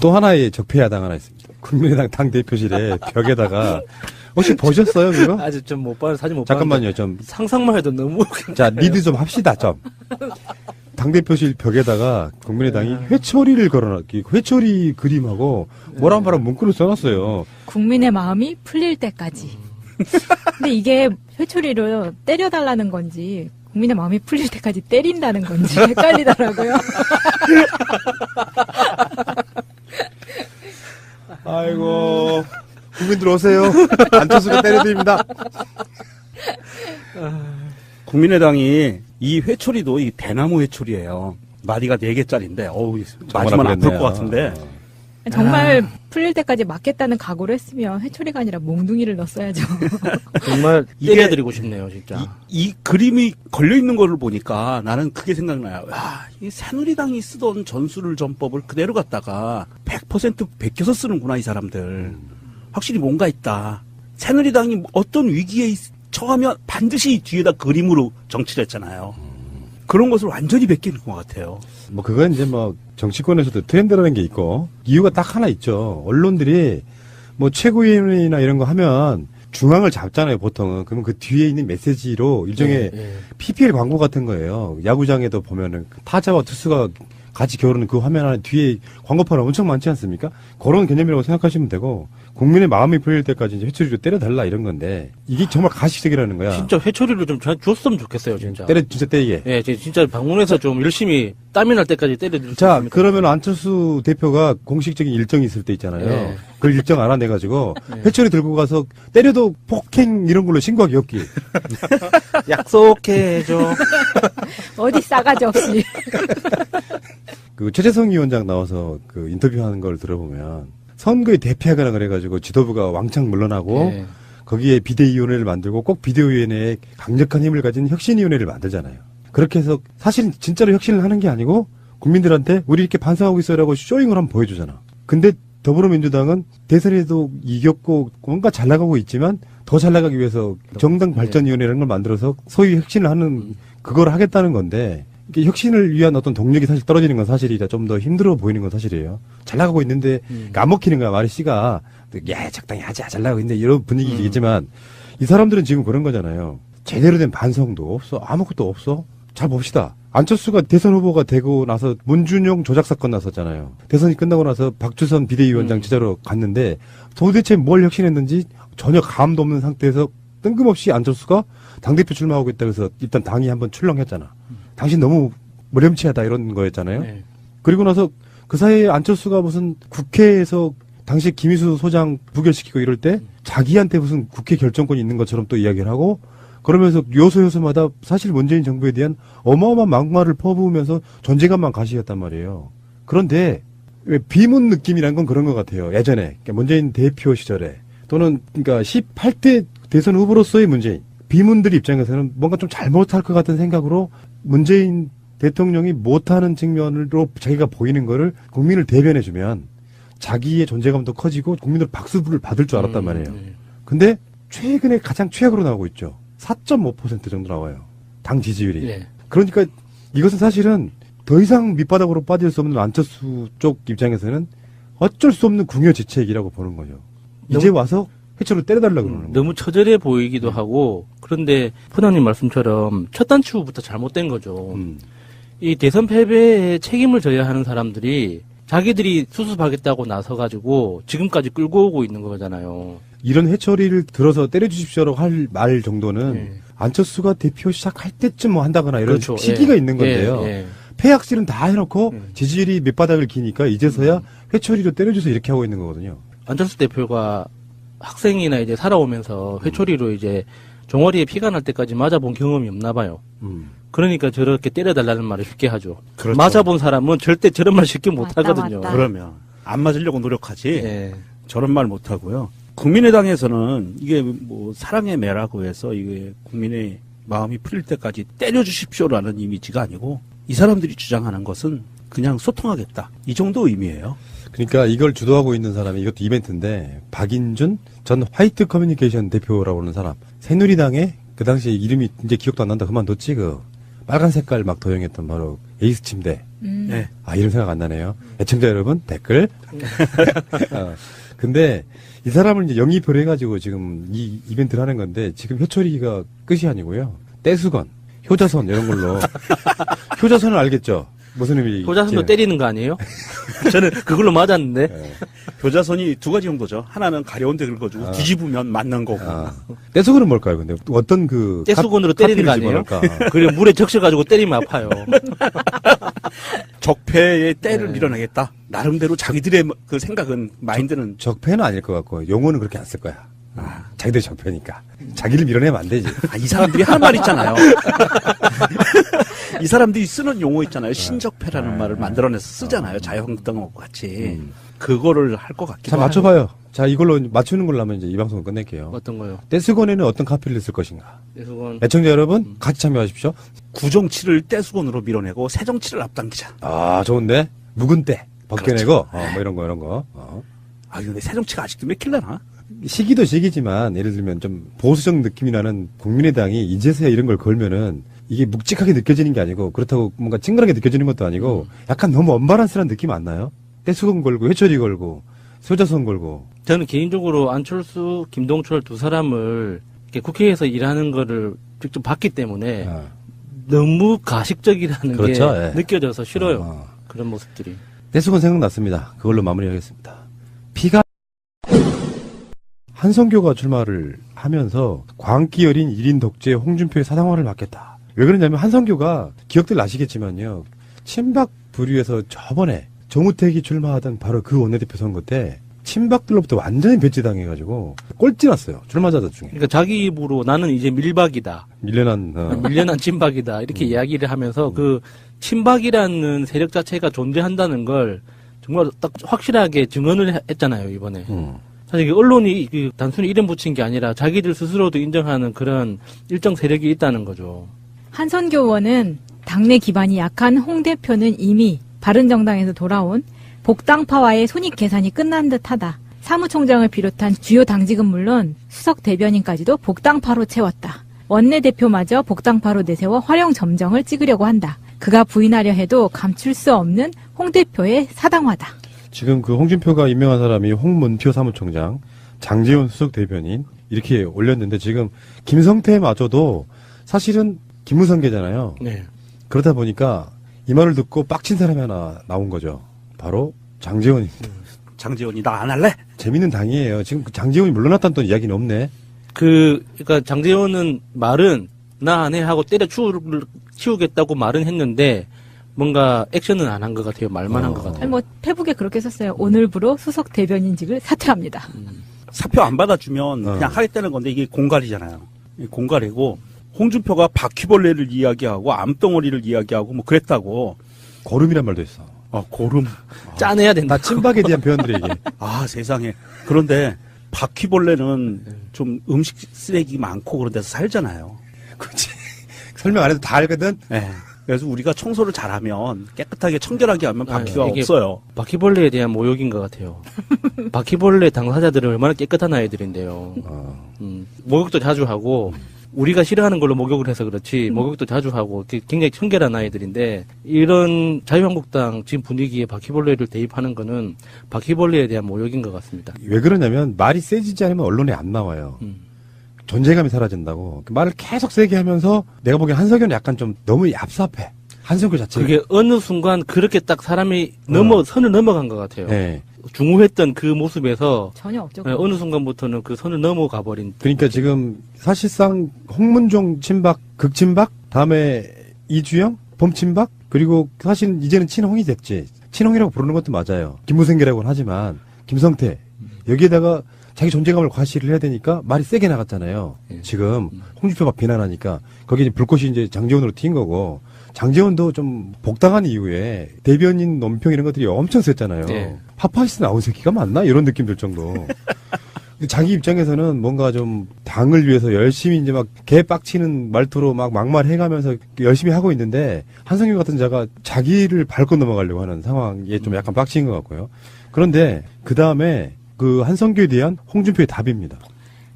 또 하나의 적폐 야당 하나 있습니다. 국민의당 당 대표실에 벽에다가 혹시 보셨어요 그거? 아직 좀 못 봐서 사진 못 잠깐만요 좀. 상상만 해도 너무 자 리드 좀 합시다 좀. 당 대표실 벽에다가 국민의당이 회초리를 걸어놨, 회초리 그림하고 뭐란 말한 문구를 써놨어요. 국민의 마음이 풀릴 때까지. 근데 이게 회초리로 때려달라는 건지 국민의 마음이 풀릴 때까지 때린다는 건지 헷갈리더라고요. 아이고 국민들 오세요. 안철수가 때려드립니다. 국민의당이 이 회초리도 이 대나무 회초리예요. 마디가 네 개짜리인데 어우 맞으면 아플. 것 같은데 정말 풀릴 때까지 맞겠다는 각오를 했으면 회초리가 아니라 몽둥이를 넣었어야죠. 정말 때려드리고 싶네요, 진짜. 이, 이 그림이 걸려 있는 거를 보니까 나는 그게 생각나요. 야, 이 새누리당이 쓰던 전술을 전법을 그대로 갖다가 100% 베껴서 쓰는구나 이 사람들. 확실히 뭔가 있다. 새누리당이 어떤 위기에 있- 처하면 반드시 뒤에다 그림으로 정치를 했잖아요. 그런 것을 완전히 베끼는 것 같아요. 뭐 그건 이제 뭐 정치권에서도 트렌드라는 게 있고 이유가 딱 하나 있죠. 언론들이 뭐 최고위원이나 이런 거 하면 중앙을 잡잖아요, 보통은. 그러면 그 뒤에 있는 메시지로 일종의 예, 예. PPL 광고 같은 거예요. 야구장에도 보면은 타자와 투수가 같이 겨루는 그 화면 안에 뒤에 광고판이 엄청 많지 않습니까? 그런 개념이라고 생각하시면 되고 국민의 마음이 풀릴 때까지 이제 회초리로 때려달라 이런 건데 이게 정말 가시적이라는 거야. 진짜 회초리를 좀 줘- 줬으면 좋겠어요, 진짜. 때려 진짜 때리게. 예, 제- 진짜 방문해서 좀 열심히 땀이 날 때까지 때려드릴 수 자. 그러면 안철수 대표가 공식적인 일정이 있을 때 있잖아요. 네. 그 일정 알아내가지고 네. 회초리 들고 가서 때려도 폭행 이런 걸로 신고하기 없기. 약속해 줘. 어디 싸가지 없이. 그 최재성 위원장 나와서 그 인터뷰하는 걸 들어보면 선거에 대피하거나 그래가지고 지도부가 왕창 물러나고 예. 거기에 비대위원회를 만들고 꼭 비대위원회에 강력한 힘을 가진 혁신위원회를 만들잖아요. 그렇게 해서 사실 진짜로 혁신을 하는 게 아니고 국민들한테 우리 이렇게 반성하고 있어요라고 쇼잉을 한번 보여주잖아. 근데 더불어민주당은 대선에도 이겼고 뭔가 잘 나가고 있지만 더 잘 나가기 위해서 정당 발전위원회라는 걸 만들어서 소위 혁신을 하는 그걸 하겠다는 건데 이게 혁신을 위한 어떤 동력이 사실 떨어지는 건 사실이라 좀 더 힘들어 보이는 건 사실이에요. 잘 나가고 있는데 그러니까 안 먹히는 거야 말이 씨가 야 적당히 하자 잘 나가고 있는데 이런 분위기겠지만 이 사람들은 지금 그런 거잖아요. 제대로 된 반성도 없어 아무것도 없어. 잘 봅시다. 안철수가 대선 후보가 되고 나서 문준용 조작 사건 났었잖아요. 대선이 끝나고 나서 박주선 비대위원장 음. 지자로 갔는데 도대체 뭘 혁신했는지 전혀 감도 없는 상태에서 뜬금없이 안철수가 당대표 출마하고 있다 그래서 일단 당이 한번 출렁했잖아. 당신 너무 무렴치하다 이런 거였잖아요. 예. 그리고 나서 그 사이에 안철수가 무슨 국회에서 당시 김희수 소장 부결시키고 이럴 때 자기한테 무슨 국회 결정권이 있는 것처럼 또 이야기를 하고 그러면서 요소 요소마다 사실 문재인 정부에 대한 어마어마한 막말을 퍼부으면서 존재감만 가시였단 말이에요. 그런데 왜 비문 느낌이란 건 그런 것 같아요. 예전에 그러니까 문재인 대표 시절에 또는 그러니까 18대 대선 후보로서의 문재인 비문들 입장에서는 뭔가 좀 잘못할 것 같은 생각으로 문재인 대통령이 못하는 측면으로 자기가 보이는 거를 국민을 대변해주면 자기의 존재감도 커지고 국민들 박수를 받을 줄 알았단 음, 말이에요. 예. 근데 최근에 가장 최악으로 나오고 있죠. 4.5% 정도 나와요. 당 지지율이. 예. 그러니까 이것은 사실은 더 이상 밑바닥으로 빠질 수 없는 안철수 쪽 입장에서는 어쩔 수 없는 궁여 지책이라고 보는 거죠. 이제 와서 회초를 때려달라고 그러는 거예요. 너무 처절해 보이기도 하고 그런데 포장님 말씀처럼 첫 단추부터 잘못된 거죠. 음. 이 대선 패배에 책임을 져야 하는 사람들이 자기들이 수습하겠다고 나서가지고 지금까지 끌고 오고 있는 거잖아요. 이런 회초리를 들어서 때려주십시오라고 할 말 정도는 예. 안철수가 대표 시작할 때쯤 뭐 한다거나 이런 그렇죠. 시기가 예. 있는 건데요. 예, 예. 폐악질은 다 해놓고 음. 지지율이 밑바닥을 기니까 이제서야 회초리로 때려줘서 이렇게 하고 있는 거거든요. 안철수 대표가 학생이나 이제 살아오면서 회초리로 이제 종아리에 피가 날 때까지 맞아본 경험이 없나 봐요. 음. 그러니까 저렇게 때려달라는 말을 쉽게 하죠. 그렇죠. 맞아본 사람은 절대 저런 말 쉽게 못 맞다, 하거든요. 맞다. 그러면 안 맞으려고 노력하지. 예. 저런 말 못 하고요. 국민의당에서는 이게 뭐 사랑의 매라고 해서 이게 국민의 마음이 풀릴 때까지 때려주십시오라는 이미지가 아니고 이 사람들이 주장하는 것은 그냥 소통하겠다. 이 정도 의미예요. 그러니까 이걸 주도하고 있는 사람이 이것도 이벤트인데 박인준 전 화이트 커뮤니케이션 대표라고 하는 사람 새누리당의 그 당시에 이름이 이제 기억도 안 난다 그만뒀지 그 빨간 색깔 막 도용했던 바로 에이스 침대. 음. 네. 아, 이런 생각 안 나네요. 애청자 여러분, 댓글. 어, 근데 이 사람을 이제 영입을 해가지고 지금 이 이벤트를 하는 건데 지금 효철이가 끝이 아니고요. 떼수건, 효자선 이런 걸로. 효자선을 알겠죠? 무슨 의미? 효자선도 때리는 거 아니에요? 저는 그걸로 맞았는데. 네. 교자선이 두 가지 정도죠. 하나는 가려운 데 긁어주고 아. 뒤집으면 맞는 거고. 아, 떼수건은 뭘까요? 근데 어떤 그 떼수건으로 카- 때리는 거 아니에요? 그리고 물에 적셔가지고 때리면 아파요. 적폐의 때를 네. 밀어내겠다. 나름대로 자기들의 그 생각은 마인드는 적 폐는 아닐 것 같고 용어는 그렇게 안 쓸 거야. 아, 자기들 적폐니까. 자기를 밀어내면 안 되지. 아, 이 사람들이 하는 말 있잖아요. 이 사람들이 쓰는 용어 있잖아요. 신적폐라는 아. 말을 만들어내서 쓰잖아요. 자유한국당하고 같이. 음. 그거를 할 것 같기도 자, 하고. 맞춰봐요. 자, 이걸로 맞추는 걸로 하면 이제 이 방송을 끝낼게요. 어떤 거요? 떼수건에는 어떤 카피를 쓸 것인가? 떼수건. 애청자 여러분, 같이 참여하십시오. 구정치를 떼수건으로 밀어내고 새정치를 앞당기자. 아, 좋은데? 묵은 때 벗겨내고, 어, 뭐 이런 거, 이런 거. 어. 아, 근데 새정치가 아직도 몇 킬러나? 시기도 시기지만, 예를 들면 좀 보수적 느낌이 나는 국민의당이 이제서야 이런 걸 걸면은 이게 묵직하게 느껴지는 게 아니고, 그렇다고 뭔가 찡그하게 느껴지는 것도 아니고, 약간 너무 언바란스한 느낌 안 나요? 떼수건 걸고, 회초리 걸고, 소자선 걸고. 저는 개인적으로 안철수, 김동철 두 사람을 국회에서 일하는 거를 직접 봤기 때문에 아, 너무 가식적이라는 그렇죠, 게 예. 느껴져서 싫어요. 어. 그런 모습들이. 떼수건 생각났습니다. 그걸로 마무리하겠습니다. 피가 한성교가 출마를 하면서 광기 어린 1인 독재 홍준표의 사당화를 맡겠다. 왜 그러냐면 한성교가 기억들 나시겠지만요. 친박 부류에서 저번에 정우택이 출마하던 바로 그 원내대표 선거 때 친박들로부터 완전히 배제당해가지고 꼴찌 났어요. 출마자들 중에. 그러니까 자기 입으로 나는 이제 밀박이다. 밀려난 어, 밀려난 친박이다. 이렇게 음. 이야기를 하면서 그 친박이라는 세력 자체가 존재한다는 걸 정말 딱 확실하게 증언을 해- 했잖아요, 이번에. 음. 사실 언론이 그 단순히 이름 붙인 게 아니라 자기들 스스로도 인정하는 그런 일정 세력이 있다는 거죠. 한선교원은 당내 기반이 약한 홍 대표는 이미 바른정당에서 돌아온 복당파와의 손익 계산이 끝난 듯하다. 사무총장을 비롯한 주요 당직은 물론 수석 대변인까지도 복당파로 채웠다. 원내대표마저 복당파로 내세워 활용 점정을 찍으려고 한다. 그가 부인하려 해도 감출 수 없는 홍 대표의 사당화다. 지금 그 홍준표가 임명한 사람이 홍문표 사무총장, 장재훈 수석 대변인 이렇게 올렸는데 지금 김성태마저도 사실은 김무성계잖아요. 네. 그러다 보니까 이 말을 듣고 빡친 사람이 하나 나온 거죠. 바로 장재원입니다. 장재원이 나 안 할래? 재밌는 당이에요. 지금 그 장재원이 물러났다는 또 이야기는 없네. 그, 그니까 장재원은 말은 나 안 해 하고 때려 치우, 치우겠다고 말은 했는데 뭔가 액션은 안 한 것 같아요. 말만 한것 어. 같아요. 아니 뭐 페북에 그렇게 썼어요. 오늘부로 수석 대변인직을 사퇴합니다. 사표 안 받아주면 어. 그냥 하겠다는 건데 이게 공갈이잖아요. 이게 공갈이고 홍준표가 바퀴벌레를 이야기하고 암덩어리를 이야기하고 뭐 그랬다고. 고름이란 말도 있어. 아 고름. 짜내야 된다. 나 친박에 대한 표현들이 이게. 아 세상에. 그런데 바퀴벌레는 좀 음식 쓰레기 많고 그런 데서 살잖아요. 그치. 설명 안 해도 다 알거든? 예. 그래서 우리가 청소를 잘하면 깨끗하게 청결하게 하면 아, 바퀴가 이게- 없어요. 바퀴벌레에 대한 모욕인 것 같아요. 바퀴벌레 당사자들은 얼마나 깨끗한 아이들인데요. 어. 음, 목욕도 자주 하고 우리가 싫어하는 걸로 목욕을 해서 그렇지 목욕도 자주 하고 그- 굉장히 청결한 아이들인데 이런 자유한국당 지금 분위기에 바퀴벌레를 대입하는 거는 바퀴벌레에 대한 모욕인 것 같습니다. 왜 그러냐면 말이 세지지 않으면 언론에 안 나와요. 음. 존재감이 사라진다고. 그 말을 계속 세게 하면서 내가 보기엔 한석연은 약간 좀 너무 얍삽해. 한석규 자체가. 그게 어느 순간 그렇게 딱 사람이 넘어 선을 넘어간 것 같아요. 네. 중후했던 그 모습에서 전혀 없죠. 예, 어느 순간부터는 그 선을 넘어가 버린 그러니까 지금 사실상 홍문종 친박, 극친박, 다음에 이주영, 범친박, 그리고 사실 이제는 친홍이 됐지. 친홍이라고 부르는 것도 맞아요. 김무생계라고는 하지만 김성태 여기에다가 자기 존재감을 과시를 해야 되니까 말이 세게 나갔잖아요. 예. 지금 홍준표가 비난하니까 거기에 이제 불꽃이 이제 장재원으로 튄 거고 장재원도 좀 복당한 이후에 대변인 논평 이런 것들이 엄청 셌잖아요. 예. 파파이스 나온 새끼가 맞나 이런 느낌 들 정도. 자기 입장에서는 뭔가 좀 당을 위해서 열심히 이제 막 개빡치는 말투로 막 막말해가면서 열심히 하고 있는데 한성규 같은 자가 자기를 밟고 넘어가려고 하는 상황에 좀 약간 빡친 것 같고요. 그런데 그 다음에 그 한성규에 대한 홍준표의 답입니다.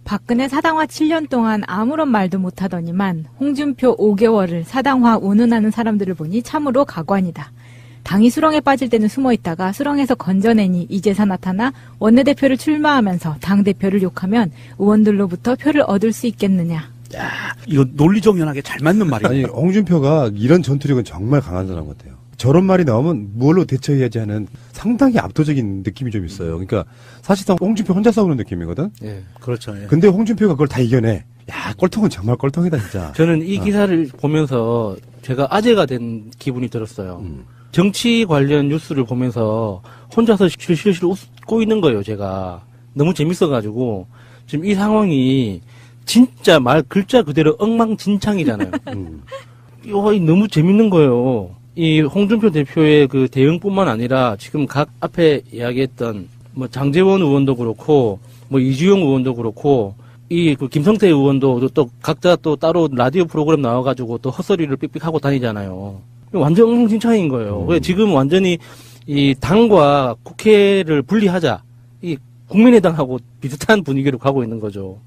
박근혜 사당화 7년 동안 아무런 말도 못하더니만 홍준표 5개월을 사당화 운운하는 사람들을 보니 참으로 가관이다. 당이 수렁에 빠질 때는 숨어 있다가 수렁에서 건져내니 이제서 나타나 원내대표를 출마하면서 당대표를 욕하면 의원들로부터 표를 얻을 수 있겠느냐. 이거 논리정연하게 잘 맞는 말이에요. 아니 홍준표가 이런 전투력은 정말 강한 사람 같아요. 저런 말이 나오면 뭘로 대처해야지 하는 상당히 압도적인 느낌이 좀 있어요. 그러니까 사실상 홍준표 혼자 싸우는 느낌이거든. 예. 그렇죠. 예. 근데 홍준표가 그걸 다 이겨내. 야 꼴통은 정말 꼴통이다 진짜. 저는 이 기사를 보면서 제가 아재가 된 기분이 들었어요. 음. 정치 관련 뉴스를 보면서 혼자서 실실실 웃고 있는 거예요, 제가. 너무 재밌어가지고, 지금 이 상황이 진짜 말 글자 그대로 엉망진창이잖아요. 음. 이거 너무 재밌는 거예요. 이 홍준표 대표의 그 대응뿐만 아니라 지금 각 앞에 이야기했던 뭐 장재원 의원도 그렇고 뭐 이주영 의원도 그렇고 이 그 김성태 의원도 또 각자 또 따로 라디오 프로그램 나와가지고 또 헛소리를 삑삑하고 다니잖아요. 완전 엉망진창인 거예요. 음. 지금 완전히 이 당과 국회를 분리하자. 이 국민의당하고 비슷한 분위기로 가고 있는 거죠.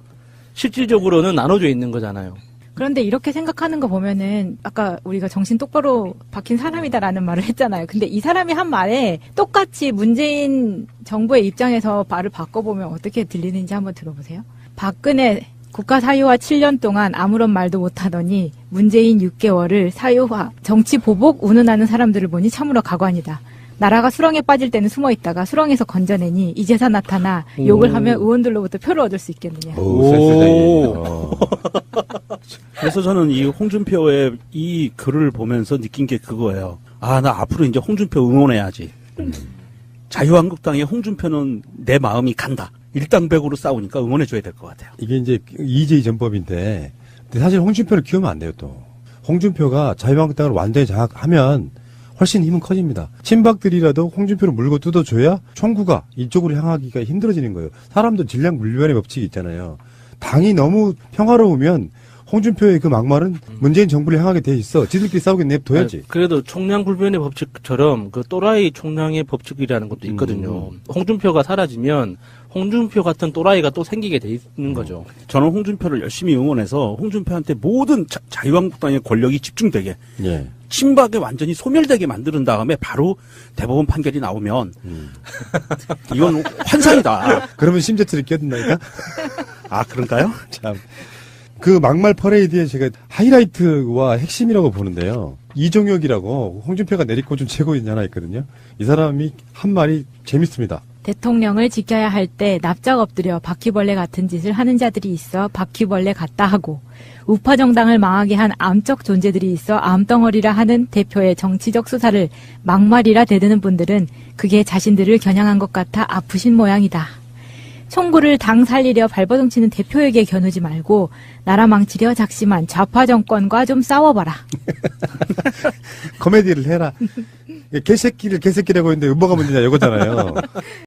실질적으로는 나눠져 있는 거잖아요. 그런데 이렇게 생각하는 거 보면은 아까 우리가 정신 똑바로 박힌 사람이다라는 말을 했잖아요. 근데 이 사람이 한 말에 똑같이 문재인 정부의 입장에서 말을 바꿔보면 어떻게 들리는지 한번 들어보세요. 박근혜 국가 사유화 7년 동안 아무런 말도 못하더니 문재인 6개월을 사유화 정치 보복 운운하는 사람들을 보니 참으로 가관이다. 나라가 수렁에 빠질 때는 숨어 있다가 수렁에서 건져내니 이제서 나타나 욕을 오. 하면 의원들로부터 표를 얻을 수 있겠느냐. 오. 그래서 저는 이 홍준표의 이 글을 보면서 느낀 게 그거예요. 아, 나 앞으로 이제 홍준표 응원해야지. 자유한국당의 홍준표는 내 마음이 간다. 일당백으로 싸우니까 응원해줘야 될 것 같아요. 이게 이제 이재희 전법인데 근데 사실 홍준표를 키우면 안 돼요 또. 홍준표가 자유한국당을 완전히 장악하면 훨씬 힘은 커집니다. 친박들이라도 홍준표를 물고 뜯어줘야 총구가 이쪽으로 향하기가 힘들어지는 거예요. 사람도 질량 물리반의 법칙이 있잖아요. 당이 너무 평화로우면 홍준표의 그 막말은 문재인 정부를 향하게 돼 있어. 지들끼리 싸우게 냅둬야지. 아니, 그래도 총량 불변의 법칙처럼 그 또라이 총량의 법칙이라는 것도 있거든요. 홍준표가 사라지면 홍준표 같은 또라이가 또 생기게 돼 있는 거죠. 저는 홍준표를 열심히 응원해서 홍준표한테 모든 자, 자유한국당의 권력이 집중되게 예. 친박에 완전히 소멸되게 만드는 다음에 바로 대법원 판결이 나오면 이건 환상이다. 그러면 심재철이 끼어든다니까? 아 그런가요? 참. 그 막말 퍼레이드의 제가 하이라이트와 핵심이라고 보는데요. 이종혁이라고 홍준표가 내리꽂은 최고인 하나 있거든요. 이 사람이 한 말이 재밌습니다. 대통령을 지켜야 할 때 납작 엎드려 바퀴벌레 같은 짓을 하는 자들이 있어 바퀴벌레 같다 하고 우파 정당을 망하게 한 암적 존재들이 있어 암덩어리라 하는 대표의 정치적 수사를 막말이라 대드는 분들은 그게 자신들을 겨냥한 것 같아 아프신 모양이다. 총구를 당 살리려 발버둥치는 대표에게 겨누지 말고 나라 망치려 작심한 좌파 정권과 좀 싸워봐라. 코미디를 해라. 개새끼를 개새끼라고 했는데 음모가 문제냐 이거잖아요.